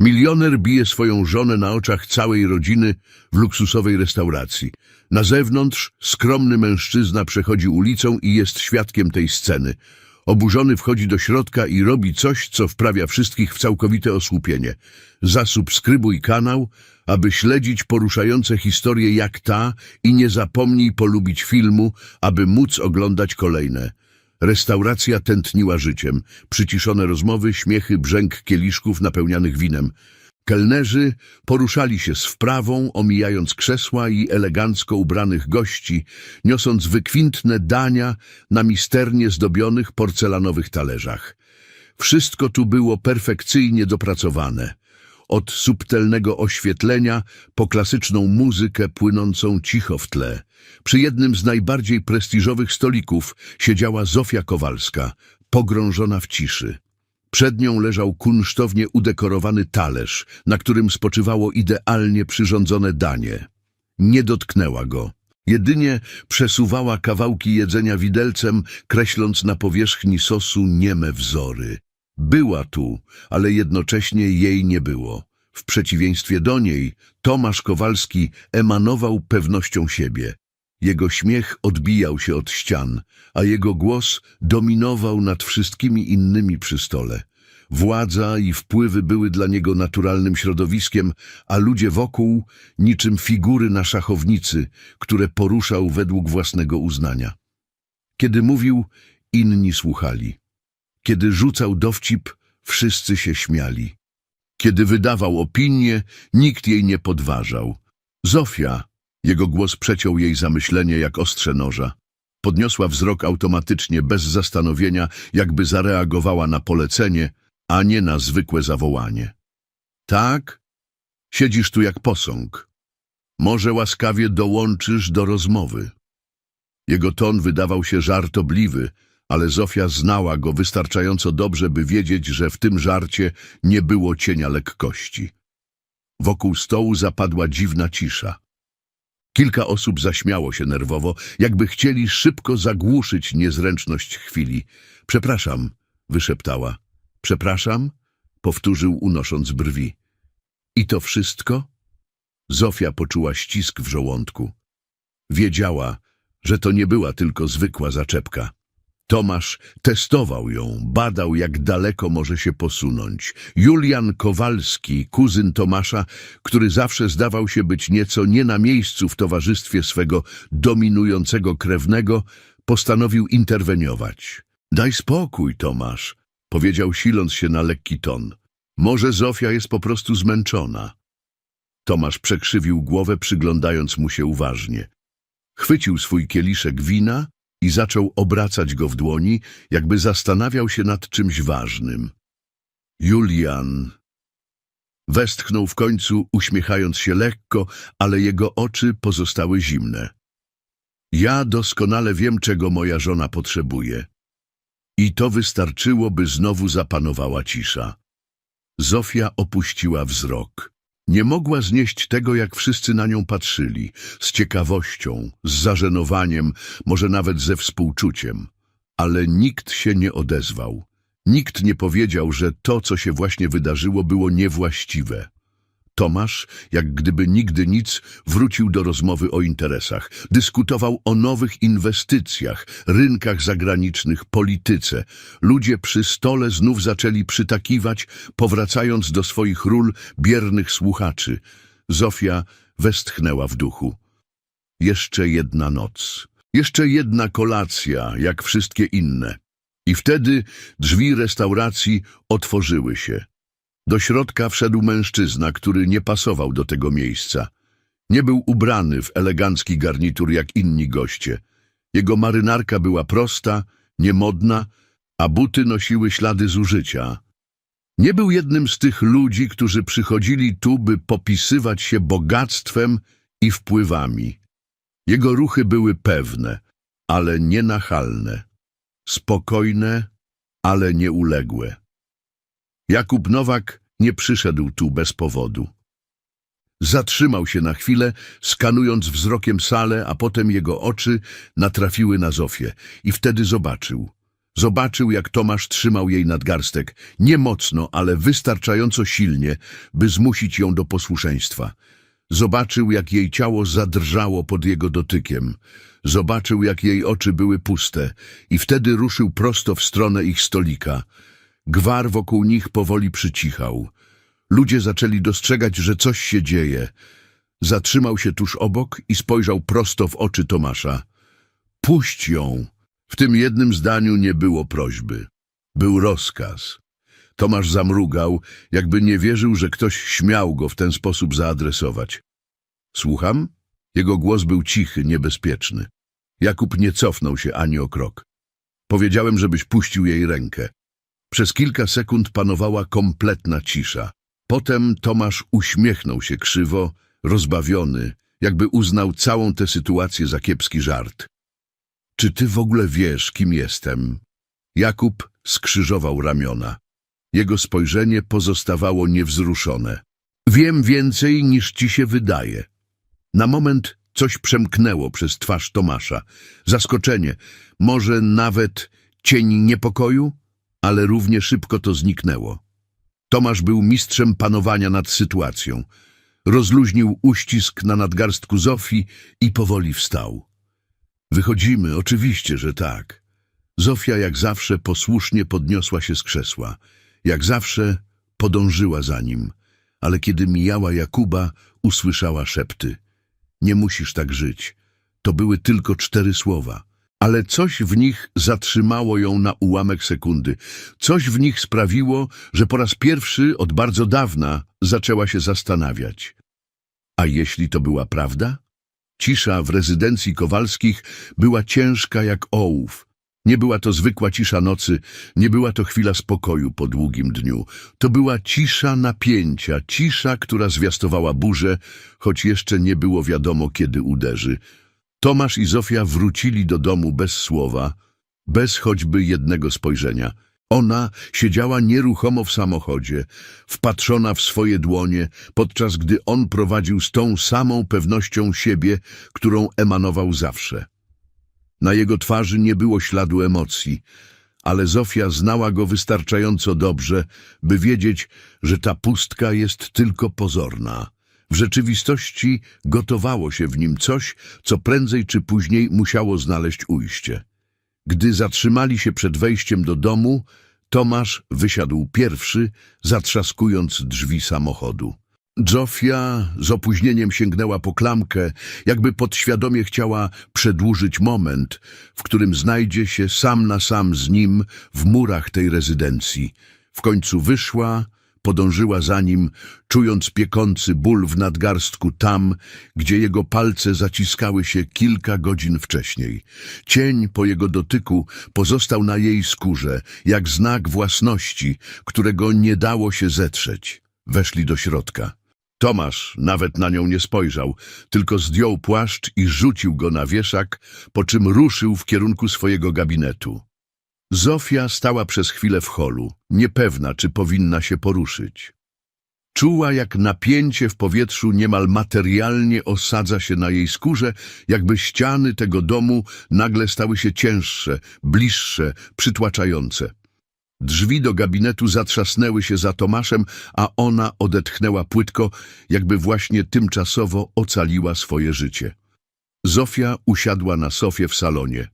Milioner bije swoją żonę na oczach całej rodziny w luksusowej restauracji. Na zewnątrz skromny mężczyzna przechodzi ulicą i jest świadkiem tej sceny. Oburzony wchodzi do środka i robi coś, co wprawia wszystkich w całkowite osłupienie. Zasubskrybuj kanał, aby śledzić poruszające historie jak ta i nie zapomnij polubić filmu, aby móc oglądać kolejne. Restauracja tętniła życiem. Przyciszone rozmowy, śmiechy, brzęk kieliszków napełnianych winem. Kelnerzy poruszali się z wprawą, omijając krzesła i elegancko ubranych gości, niosąc wykwintne dania na misternie zdobionych porcelanowych talerzach. Wszystko tu było perfekcyjnie dopracowane. Od subtelnego oświetlenia po klasyczną muzykę płynącą cicho w tle. Przy jednym z najbardziej prestiżowych stolików siedziała Zofia Kowalska, pogrążona w ciszy. Przed nią leżał kunsztownie udekorowany talerz, na którym spoczywało idealnie przyrządzone danie. Nie dotknęła go. Jedynie przesuwała kawałki jedzenia widelcem, kreśląc na powierzchni sosu nieme wzory. Była tu, ale jednocześnie jej nie było. W przeciwieństwie do niej, Tomasz Kowalski emanował pewnością siebie. Jego śmiech odbijał się od ścian, a jego głos dominował nad wszystkimi innymi przy stole. Władza i wpływy były dla niego naturalnym środowiskiem, a ludzie wokół niczym figury na szachownicy, które poruszał według własnego uznania. Kiedy mówił, inni słuchali. Kiedy rzucał dowcip, wszyscy się śmiali. Kiedy wydawał opinię, nikt jej nie podważał. Zofia, jego głos przeciął jej zamyślenie jak ostrze noża. Podniosła wzrok automatycznie, bez zastanowienia, jakby zareagowała na polecenie, a nie na zwykłe zawołanie. Tak? Siedzisz tu jak posąg. Może łaskawie dołączysz do rozmowy. Jego ton wydawał się żartobliwy, ale Zofia znała go wystarczająco dobrze, by wiedzieć, że w tym żarcie nie było cienia lekkości. Wokół stołu zapadła dziwna cisza. Kilka osób zaśmiało się nerwowo, jakby chcieli szybko zagłuszyć niezręczność chwili. Przepraszam, wyszeptała. Przepraszam, powtórzył unosząc brwi. I to wszystko? Zofia poczuła ścisk w żołądku. Wiedziała, że to nie była tylko zwykła zaczepka. Tomasz testował ją, badał jak daleko może się posunąć. Julian Kowalski, kuzyn Tomasza, który zawsze zdawał się być nieco nie na miejscu w towarzystwie swego dominującego krewnego, postanowił interweniować. Daj spokój, Tomasz, powiedział siląc się na lekki ton. Może Zofia jest po prostu zmęczona. Tomasz przekrzywił głowę, przyglądając mu się uważnie. Chwycił swój kieliszek wina i zaczął obracać go w dłoni, jakby zastanawiał się nad czymś ważnym. Julian westchnął w końcu, uśmiechając się lekko, ale jego oczy pozostały zimne. Ja doskonale wiem, czego moja żona potrzebuje. I to wystarczyło, by znowu zapanowała cisza. Zofia opuściła wzrok. Nie mogła znieść tego, jak wszyscy na nią patrzyli, z ciekawością, z zażenowaniem, może nawet ze współczuciem. Ale nikt się nie odezwał. Nikt nie powiedział, że to, co się właśnie wydarzyło, było niewłaściwe. Tomasz, jak gdyby nigdy nic, wrócił do rozmowy o interesach. Dyskutował o nowych inwestycjach, rynkach zagranicznych, polityce. Ludzie przy stole znów zaczęli przytakiwać, powracając do swoich ról biernych słuchaczy. Zofia westchnęła w duchu. Jeszcze jedna noc. Jeszcze jedna kolacja, jak wszystkie inne. I wtedy drzwi restauracji otworzyły się. Do środka wszedł mężczyzna, który nie pasował do tego miejsca. Nie był ubrany w elegancki garnitur jak inni goście. Jego marynarka była prosta, niemodna, a buty nosiły ślady zużycia. Nie był jednym z tych ludzi, którzy przychodzili tu, by popisywać się bogactwem i wpływami. Jego ruchy były pewne, ale nienachalne. Spokojne, ale nieuległe. Jakub Nowak nie przyszedł tu bez powodu. Zatrzymał się na chwilę, skanując wzrokiem salę, a potem jego oczy natrafiły na Zofię i wtedy zobaczył. Zobaczył, jak Tomasz trzymał jej nadgarstek, nie mocno, ale wystarczająco silnie, by zmusić ją do posłuszeństwa. Zobaczył, jak jej ciało zadrżało pod jego dotykiem. Zobaczył, jak jej oczy były puste i wtedy ruszył prosto w stronę ich stolika. Gwar wokół nich powoli przycichał. Ludzie zaczęli dostrzegać, że coś się dzieje. Zatrzymał się tuż obok i spojrzał prosto w oczy Tomasza. Puść ją! W tym jednym zdaniu nie było prośby. Był rozkaz. Tomasz zamrugał, jakby nie wierzył, że ktoś śmiał go w ten sposób zaadresować. Słucham? Jego głos był cichy, niebezpieczny. Jakub nie cofnął się ani o krok. Powiedziałem, żebyś puścił jej rękę. Przez kilka sekund panowała kompletna cisza. Potem Tomasz uśmiechnął się krzywo, rozbawiony, jakby uznał całą tę sytuację za kiepski żart. Czy ty w ogóle wiesz, kim jestem? Jakub skrzyżował ramiona. Jego spojrzenie pozostawało niewzruszone. Wiem więcej, niż ci się wydaje. Na moment coś przemknęło przez twarz Tomasza. Zaskoczenie, może nawet cień niepokoju, ale równie szybko to zniknęło. Tomasz był mistrzem panowania nad sytuacją. Rozluźnił uścisk na nadgarstku Zofii i powoli wstał. Wychodzimy, oczywiście, że tak. Zofia jak zawsze posłusznie podniosła się z krzesła. Jak zawsze podążyła za nim, ale kiedy mijała Jakuba, usłyszała szepty. Nie musisz tak żyć. To były tylko cztery słowa. Ale coś w nich zatrzymało ją na ułamek sekundy. Coś w nich sprawiło, że po raz pierwszy od bardzo dawna zaczęła się zastanawiać. A jeśli to była prawda? Cisza w rezydencji Kowalskich była ciężka jak ołów. Nie była to zwykła cisza nocy, nie była to chwila spokoju po długim dniu. To była cisza napięcia, cisza, która zwiastowała burzę, choć jeszcze nie było wiadomo, kiedy uderzy. Tomasz i Zofia wrócili do domu bez słowa, bez choćby jednego spojrzenia. Ona siedziała nieruchomo w samochodzie, wpatrzona w swoje dłonie, podczas gdy on prowadził z tą samą pewnością siebie, którą emanował zawsze. Na jego twarzy nie było śladu emocji, ale Zofia znała go wystarczająco dobrze, by wiedzieć, że ta pustka jest tylko pozorna. W rzeczywistości gotowało się w nim coś, co prędzej czy później musiało znaleźć ujście. Gdy zatrzymali się przed wejściem do domu, Tomasz wysiadł pierwszy, zatrzaskując drzwi samochodu. Zofia z opóźnieniem sięgnęła po klamkę, jakby podświadomie chciała przedłużyć moment, w którym znajdzie się sam na sam z nim w murach tej rezydencji. W końcu wyszła, podążyła za nim, czując piekący ból w nadgarstku tam, gdzie jego palce zaciskały się kilka godzin wcześniej. Cień po jego dotyku pozostał na jej skórze, jak znak własności, którego nie dało się zetrzeć. Weszli do środka. Tomasz nawet na nią nie spojrzał, tylko zdjął płaszcz i rzucił go na wieszak, po czym ruszył w kierunku swojego gabinetu. Zofia stała przez chwilę w holu, niepewna, czy powinna się poruszyć. Czuła, jak napięcie w powietrzu niemal materialnie osadza się na jej skórze, jakby ściany tego domu nagle stały się cięższe, bliższe, przytłaczające. Drzwi do gabinetu zatrzasnęły się za Tomaszem, a ona odetchnęła płytko, jakby właśnie tymczasowo ocaliła swoje życie. Zofia usiadła na sofie w salonie.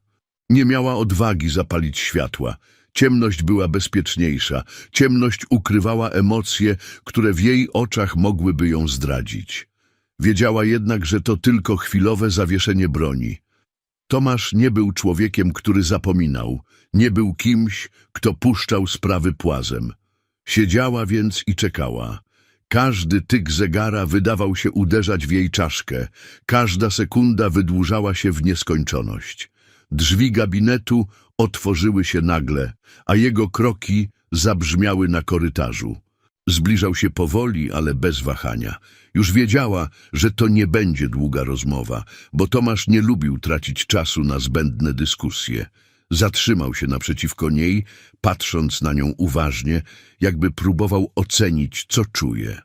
Nie miała odwagi zapalić światła. Ciemność była bezpieczniejsza. Ciemność ukrywała emocje, które w jej oczach mogłyby ją zdradzić. Wiedziała jednak, że to tylko chwilowe zawieszenie broni. Tomasz nie był człowiekiem, który zapominał. Nie był kimś, kto puszczał sprawy płazem. Siedziała więc i czekała. Każdy tyk zegara wydawał się uderzać w jej czaszkę. Każda sekunda wydłużała się w nieskończoność. Drzwi gabinetu otworzyły się nagle, a jego kroki zabrzmiały na korytarzu. Zbliżał się powoli, ale bez wahania. Już wiedziała, że to nie będzie długa rozmowa, bo Tomasz nie lubił tracić czasu na zbędne dyskusje. Zatrzymał się naprzeciwko niej, patrząc na nią uważnie, jakby próbował ocenić, co czuje.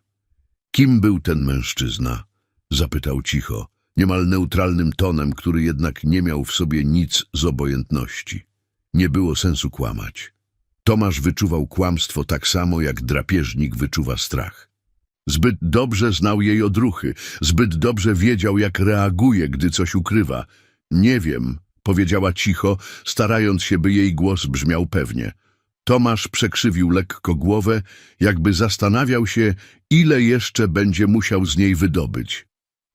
Kim był ten mężczyzna? Zapytał cicho, niemal neutralnym tonem, który jednak nie miał w sobie nic z obojętności. Nie było sensu kłamać. Tomasz wyczuwał kłamstwo tak samo, jak drapieżnik wyczuwa strach. Zbyt dobrze znał jej odruchy, zbyt dobrze wiedział, jak reaguje, gdy coś ukrywa. Nie wiem, powiedziała cicho, starając się, by jej głos brzmiał pewnie. Tomasz przekrzywił lekko głowę, jakby zastanawiał się, ile jeszcze będzie musiał z niej wydobyć.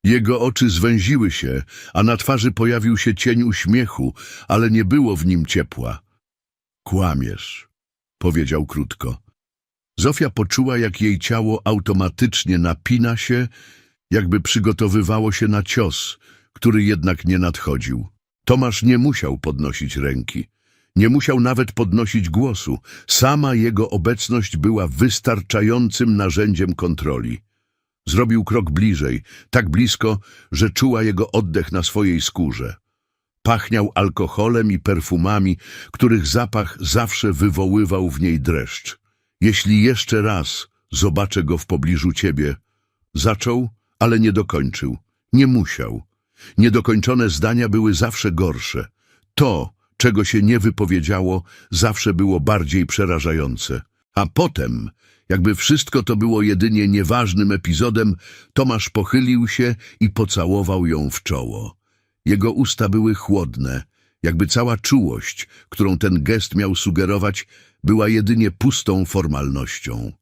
Jego oczy zwęziły się, a na twarzy pojawił się cień uśmiechu, ale nie było w nim ciepła. Kłamiesz, powiedział krótko. Zofia poczuła, jak jej ciało automatycznie napina się, jakby przygotowywało się na cios, który jednak nie nadchodził. Tomasz nie musiał podnosić ręki. Nie musiał nawet podnosić głosu. Sama jego obecność była wystarczającym narzędziem kontroli. Zrobił krok bliżej, tak blisko, że czuła jego oddech na swojej skórze. Pachniał alkoholem i perfumami, których zapach zawsze wywoływał w niej dreszcz. Jeśli jeszcze raz zobaczę go w pobliżu ciebie. Zaczął, ale nie dokończył. Nie musiał. Niedokończone zdania były zawsze gorsze. To, czego się nie wypowiedziało, zawsze było bardziej przerażające. A potem, jakby wszystko to było jedynie nieważnym epizodem, Tomasz pochylił się i pocałował ją w czoło. Jego usta były chłodne, jakby cała czułość, którą ten gest miał sugerować, była jedynie pustą formalnością.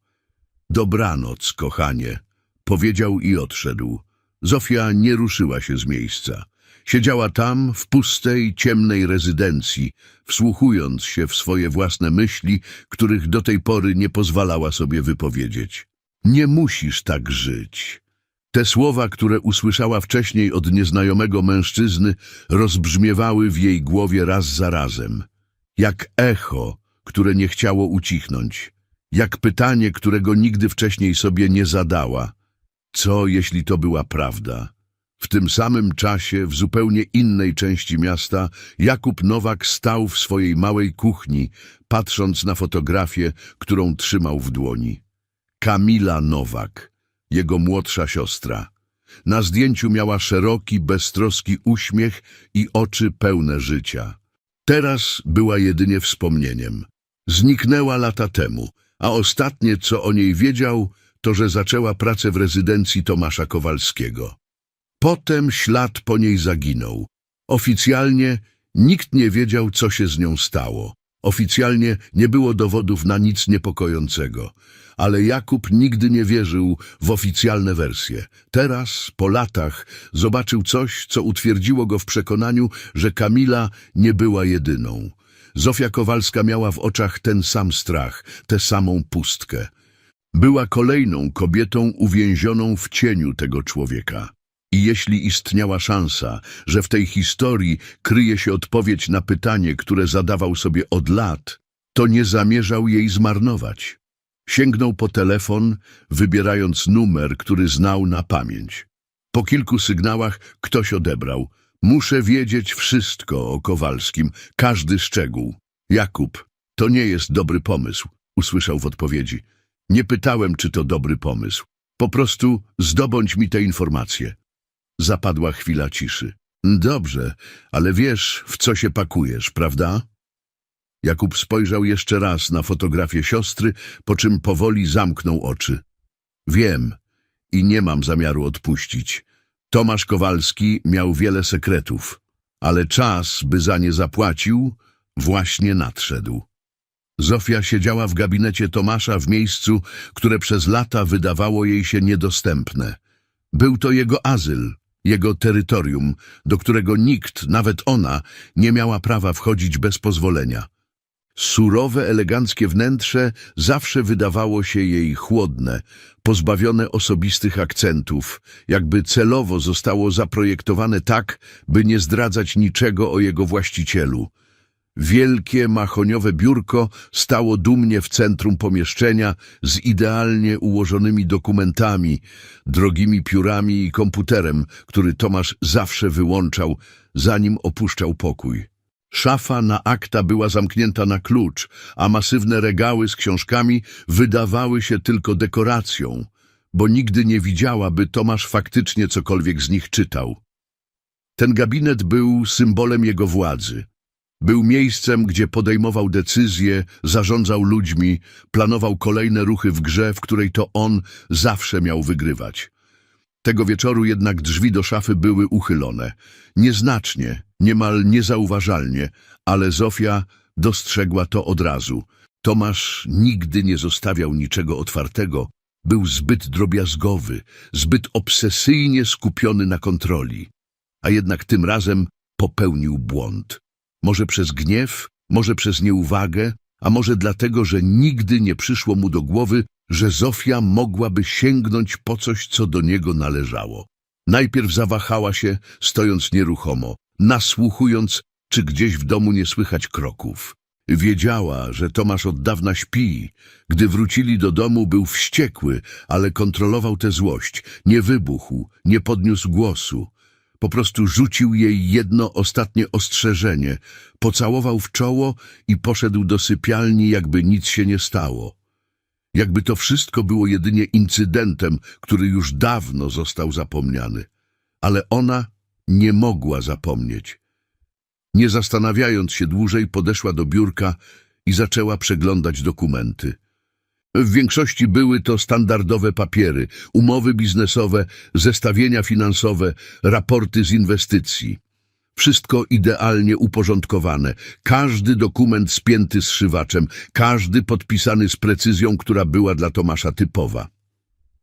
Dobranoc, kochanie, powiedział i odszedł. Zofia nie ruszyła się z miejsca. Siedziała tam, w pustej, ciemnej rezydencji, wsłuchując się w swoje własne myśli, których do tej pory nie pozwalała sobie wypowiedzieć. Nie musisz tak żyć. Te słowa, które usłyszała wcześniej od nieznajomego mężczyzny, rozbrzmiewały w jej głowie raz za razem. Jak echo, które nie chciało ucichnąć. Jak pytanie, którego nigdy wcześniej sobie nie zadała. Co, jeśli to była prawda? W tym samym czasie, w zupełnie innej części miasta, Jakub Nowak stał w swojej małej kuchni, patrząc na fotografię, którą trzymał w dłoni. Kamila Nowak, jego młodsza siostra. Na zdjęciu miała szeroki, beztroski uśmiech i oczy pełne życia. Teraz była jedynie wspomnieniem. Zniknęła lata temu, a ostatnie, co o niej wiedział, to, że zaczęła pracę w rezydencji Tomasza Kowalskiego. Potem ślad po niej zaginął. Oficjalnie nikt nie wiedział, co się z nią stało. Oficjalnie nie było dowodów na nic niepokojącego. Ale Jakub nigdy nie wierzył w oficjalne wersje. Teraz, po latach, zobaczył coś, co utwierdziło go w przekonaniu, że Kamila nie była jedyną. Zofia Kowalska miała w oczach ten sam strach, tę samą pustkę. Była kolejną kobietą uwięzioną w cieniu tego człowieka. I jeśli istniała szansa, że w tej historii kryje się odpowiedź na pytanie, które zadawał sobie od lat, to nie zamierzał jej zmarnować. Sięgnął po telefon, wybierając numer, który znał na pamięć. Po kilku sygnałach ktoś odebrał. Muszę wiedzieć wszystko o Kowalskim, każdy szczegół. Jakub, to nie jest dobry pomysł, usłyszał w odpowiedzi. Nie pytałem, czy to dobry pomysł. Po prostu zdobądź mi te informacje. Zapadła chwila ciszy. Dobrze, ale wiesz, w co się pakujesz, prawda? Jakub spojrzał jeszcze raz na fotografię siostry, po czym powoli zamknął oczy. Wiem i nie mam zamiaru odpuścić. Tomasz Kowalski miał wiele sekretów, ale czas, by za nie zapłacił, właśnie nadszedł. Zofia siedziała w gabinecie Tomasza w miejscu, które przez lata wydawało jej się niedostępne. Był to jego azyl, jego terytorium, do którego nikt, nawet ona, nie miała prawa wchodzić bez pozwolenia. Surowe, eleganckie wnętrze zawsze wydawało się jej chłodne, pozbawione osobistych akcentów, jakby celowo zostało zaprojektowane tak, by nie zdradzać niczego o jego właścicielu. Wielkie, mahoniowe biurko stało dumnie w centrum pomieszczenia z idealnie ułożonymi dokumentami, drogimi piórami i komputerem, który Tomasz zawsze wyłączał, zanim opuszczał pokój. Szafa na akta była zamknięta na klucz, a masywne regały z książkami wydawały się tylko dekoracją, bo nigdy nie widziała, by Tomasz faktycznie cokolwiek z nich czytał. Ten gabinet był symbolem jego władzy. Był miejscem, gdzie podejmował decyzje, zarządzał ludźmi, planował kolejne ruchy w grze, w której to on zawsze miał wygrywać. Tego wieczoru jednak drzwi do szafy były uchylone. Nieznacznie, niemal niezauważalnie, ale Zofia dostrzegła to od razu. Tomasz nigdy nie zostawiał niczego otwartego. Był zbyt drobiazgowy, zbyt obsesyjnie skupiony na kontroli. A jednak tym razem popełnił błąd. Może przez gniew, może przez nieuwagę, a może dlatego, że nigdy nie przyszło mu do głowy, że Zofia mogłaby sięgnąć po coś, co do niego należało. Najpierw zawahała się, stojąc nieruchomo, nasłuchując, czy gdzieś w domu nie słychać kroków. Wiedziała, że Tomasz od dawna śpi. Gdy wrócili do domu, był wściekły, ale kontrolował tę złość. Nie wybuchł, nie podniósł głosu. Po prostu rzucił jej jedno ostatnie ostrzeżenie, pocałował w czoło i poszedł do sypialni, jakby nic się nie stało. Jakby to wszystko było jedynie incydentem, który już dawno został zapomniany. Ale ona nie mogła zapomnieć. Nie zastanawiając się dłużej, podeszła do biurka i zaczęła przeglądać dokumenty. W większości były to standardowe papiery, umowy biznesowe, zestawienia finansowe, raporty z inwestycji. Wszystko idealnie uporządkowane, każdy dokument spięty zszywaczem, każdy podpisany z precyzją, która była dla Tomasza typowa.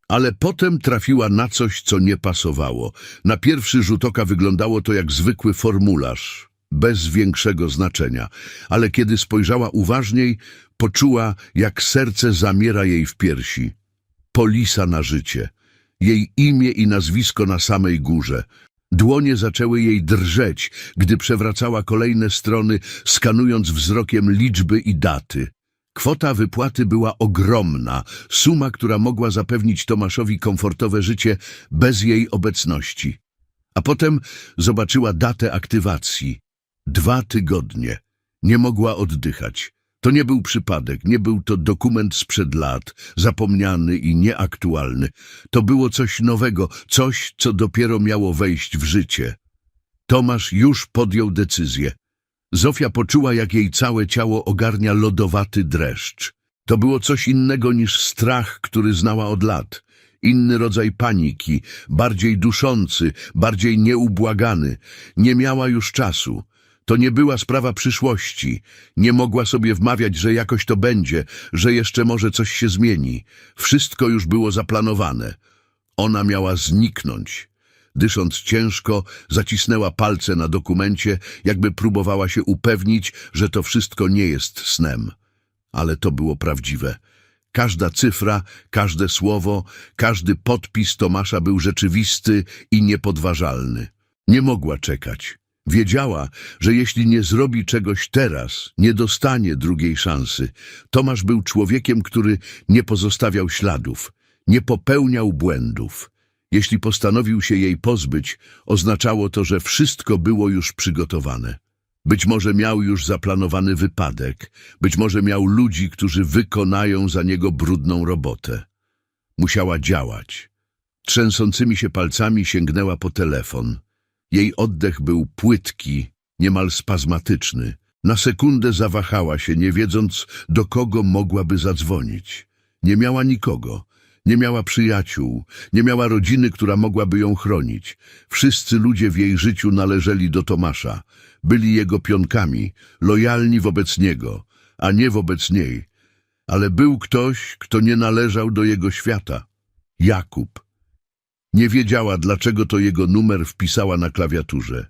Ale potem trafiła na coś, co nie pasowało. Na pierwszy rzut oka wyglądało to jak zwykły formularz, bez większego znaczenia, ale kiedy spojrzała uważniej, poczuła, jak serce zamiera jej w piersi. Polisa na życie. Jej imię i nazwisko na samej górze. Dłonie zaczęły jej drżeć, gdy przewracała kolejne strony, skanując wzrokiem liczby i daty. Kwota wypłaty była ogromna, suma, która mogła zapewnić Tomaszowi komfortowe życie bez jej obecności. A potem zobaczyła datę aktywacji. Dwa tygodnie. Nie mogła oddychać. To nie był przypadek, nie był to dokument sprzed lat, zapomniany i nieaktualny. To było coś nowego, coś, co dopiero miało wejść w życie. Tomasz już podjął decyzję. Zofia poczuła, jak jej całe ciało ogarnia lodowaty dreszcz. To było coś innego niż strach, który znała od lat. Inny rodzaj paniki, bardziej duszący, bardziej nieubłagany. Nie miała już czasu. To nie była sprawa przyszłości. Nie mogła sobie wmawiać, że jakoś to będzie, że jeszcze może coś się zmieni. Wszystko już było zaplanowane. Ona miała zniknąć. Dysząc ciężko, zacisnęła palce na dokumencie, jakby próbowała się upewnić, że to wszystko nie jest snem. Ale to było prawdziwe. Każda cyfra, każde słowo, każdy podpis Tomasza był rzeczywisty i niepodważalny. Nie mogła czekać. Wiedziała, że jeśli nie zrobi czegoś teraz, nie dostanie drugiej szansy. Tomasz był człowiekiem, który nie pozostawiał śladów, nie popełniał błędów. Jeśli postanowił się jej pozbyć, oznaczało to, że wszystko było już przygotowane. Być może miał już zaplanowany wypadek, być może miał ludzi, którzy wykonają za niego brudną robotę. Musiała działać. Trzęsącymi się palcami sięgnęła po telefon. Jej oddech był płytki, niemal spazmatyczny. Na sekundę zawahała się, nie wiedząc, do kogo mogłaby zadzwonić. Nie miała nikogo. Nie miała przyjaciół, nie miała rodziny, która mogłaby ją chronić. Wszyscy ludzie w jej życiu należeli do Tomasza. Byli jego pionkami, lojalni wobec niego, a nie wobec niej. Ale był ktoś, kto nie należał do jego świata. Jakub. Nie wiedziała, dlaczego to jego numer wpisała na klawiaturze.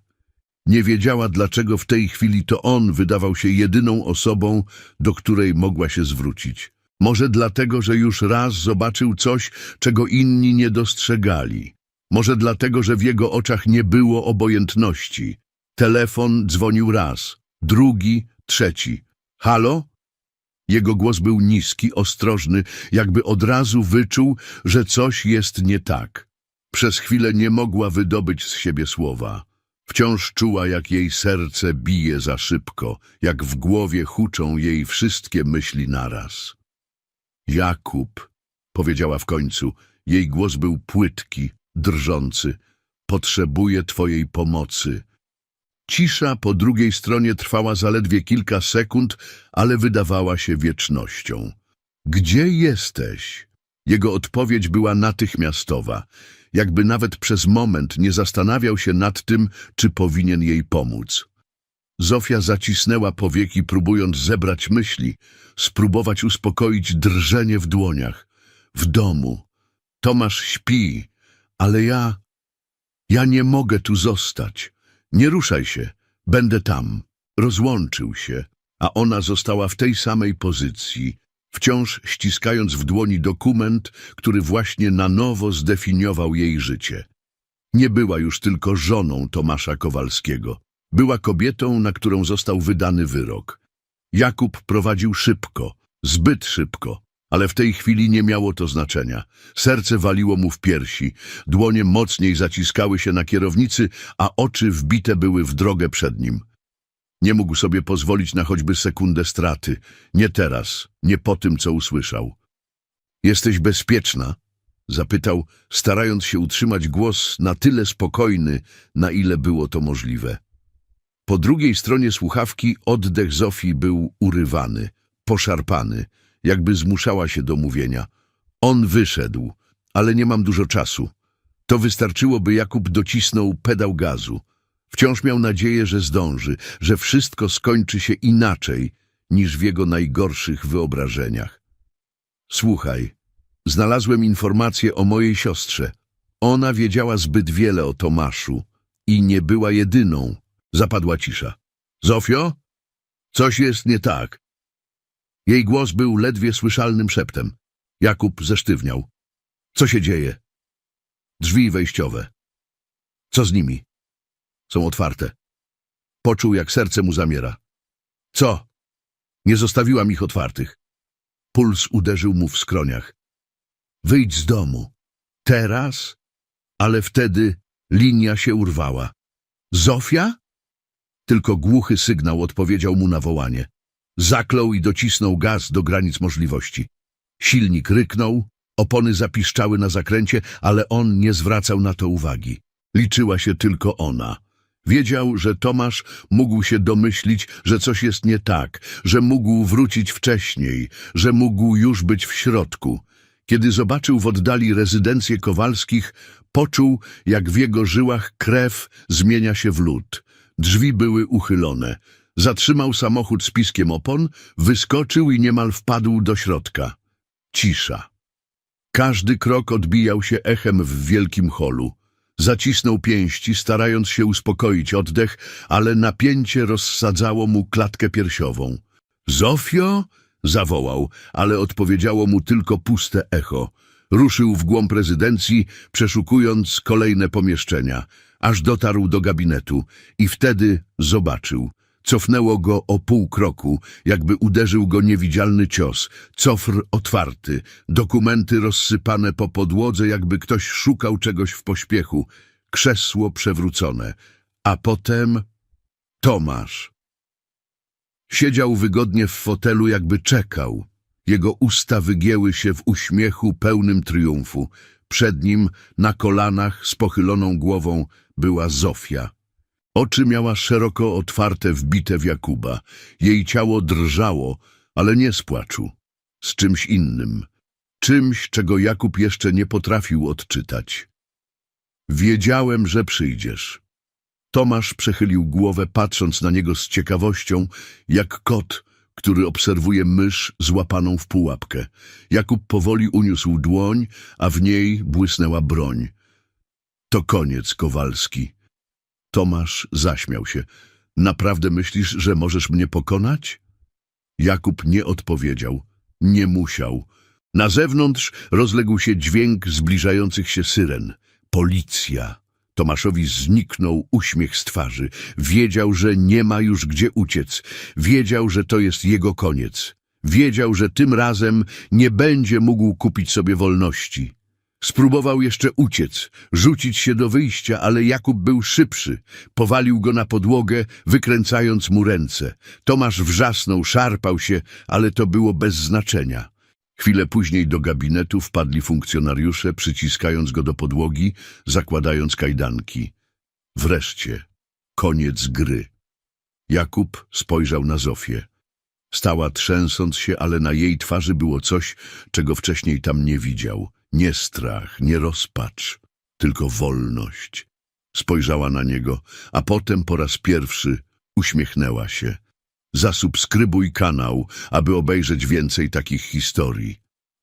Nie wiedziała, dlaczego w tej chwili to on wydawał się jedyną osobą, do której mogła się zwrócić. Może dlatego, że już raz zobaczył coś, czego inni nie dostrzegali. Może dlatego, że w jego oczach nie było obojętności. Telefon dzwonił raz, drugi, trzeci. Halo? Jego głos był niski, ostrożny, jakby od razu wyczuł, że coś jest nie tak. Przez chwilę nie mogła wydobyć z siebie słowa. Wciąż czuła, jak jej serce bije za szybko, jak w głowie huczą jej wszystkie myśli naraz. Jakub, powiedziała w końcu, jej głos był płytki, drżący. Potrzebuję twojej pomocy. Cisza po drugiej stronie trwała zaledwie kilka sekund, ale wydawała się wiecznością. Gdzie jesteś? Jego odpowiedź była natychmiastowa, jakby nawet przez moment nie zastanawiał się nad tym, czy powinien jej pomóc. Zofia zacisnęła powieki, próbując zebrać myśli, spróbować uspokoić drżenie w dłoniach. W domu. Tomasz śpi, ale ja... Ja nie mogę tu zostać. Nie ruszaj się, będę tam. Rozłączył się, a ona została w tej samej pozycji, wciąż ściskając w dłoni dokument, który właśnie na nowo zdefiniował jej życie. Nie była już tylko żoną Tomasza Kowalskiego. Była kobietą, na którą został wydany wyrok. Jakub prowadził szybko, zbyt szybko, ale w tej chwili nie miało to znaczenia. Serce waliło mu w piersi, dłonie mocniej zaciskały się na kierownicy, a oczy wbite były w drogę przed nim. Nie mógł sobie pozwolić na choćby sekundę straty. Nie teraz, nie po tym, co usłyszał. Jesteś bezpieczna? Zapytał, starając się utrzymać głos na tyle spokojny, na ile było to możliwe. Po drugiej stronie słuchawki oddech Zofii był urywany, poszarpany, jakby zmuszała się do mówienia. On wyszedł, ale nie mam dużo czasu. To wystarczyło, by Jakub docisnął pedał gazu. Wciąż miał nadzieję, że zdąży, że wszystko skończy się inaczej niż w jego najgorszych wyobrażeniach. Słuchaj, znalazłem informację o mojej siostrze. Ona wiedziała zbyt wiele o Tomaszu i nie była jedyną. Zapadła cisza. Zofio? Coś jest nie tak. Jej głos był ledwie słyszalnym szeptem. Jakub zesztywniał. Co się dzieje? Drzwi wejściowe. Co z nimi? Są otwarte. Poczuł, jak serce mu zamiera. Co? Nie zostawiłam ich otwartych. Puls uderzył mu w skroniach. Wyjdź z domu. Teraz? Ale wtedy linia się urwała. Zofia? Tylko głuchy sygnał odpowiedział mu na wołanie. Zaklął i docisnął gaz do granic możliwości. Silnik ryknął, opony zapiszczały na zakręcie, ale on nie zwracał na to uwagi. Liczyła się tylko ona. Wiedział, że Tomasz mógł się domyślić, że coś jest nie tak, że mógł wrócić wcześniej, że mógł już być w środku. Kiedy zobaczył w oddali rezydencję Kowalskich, poczuł, jak w jego żyłach krew zmienia się w lód. Drzwi były uchylone. Zatrzymał samochód z piskiem opon, wyskoczył i niemal wpadł do środka. Cisza. Każdy krok odbijał się echem w wielkim holu. Zacisnął pięści, starając się uspokoić oddech, ale napięcie rozsadzało mu klatkę piersiową. Zofio? zawołał, ale odpowiedziało mu tylko puste echo. Ruszył w głąb rezydencji, przeszukując kolejne pomieszczenia, aż dotarł do gabinetu i wtedy zobaczył. Cofnęło go o pół kroku, jakby uderzył go niewidzialny cios. Cofr otwarty, dokumenty rozsypane po podłodze, jakby ktoś szukał czegoś w pośpiechu. Krzesło przewrócone. A potem Tomasz. Siedział wygodnie w fotelu, jakby czekał. Jego usta wygięły się w uśmiechu pełnym triumfu. Przed nim, na kolanach, z pochyloną głową, była Zofia. Oczy miała szeroko otwarte, wbite w Jakuba. Jej ciało drżało, ale nie z płaczu. Z czymś innym. Czymś, czego Jakub jeszcze nie potrafił odczytać. Wiedziałem, że przyjdziesz. Tomasz przechylił głowę, patrząc na niego z ciekawością, jak kot, który obserwuje mysz złapaną w pułapkę. Jakub powoli uniósł dłoń, a w niej błysnęła broń. To koniec, Kowalski. Tomasz zaśmiał się. Naprawdę myślisz, że możesz mnie pokonać? Jakub nie odpowiedział. Nie musiał. Na zewnątrz rozległ się dźwięk zbliżających się syren. Policja. Tomaszowi zniknął uśmiech z twarzy. Wiedział, że nie ma już gdzie uciec. Wiedział, że to jest jego koniec. Wiedział, że tym razem nie będzie mógł kupić sobie wolności. Spróbował jeszcze uciec, rzucić się do wyjścia, ale Jakub był szybszy. Powalił go na podłogę, wykręcając mu ręce. Tomasz wrzasnął, szarpał się, ale to było bez znaczenia. Chwilę później do gabinetu wpadli funkcjonariusze, przyciskając go do podłogi, zakładając kajdanki. Wreszcie koniec gry. Jakub spojrzał na Zofię. Stała trzęsąc się, ale na jej twarzy było coś, czego wcześniej tam nie widział. Nie strach, nie rozpacz, tylko wolność. Spojrzała na niego, a potem po raz pierwszy uśmiechnęła się. Zasubskrybuj kanał, aby obejrzeć więcej takich historii.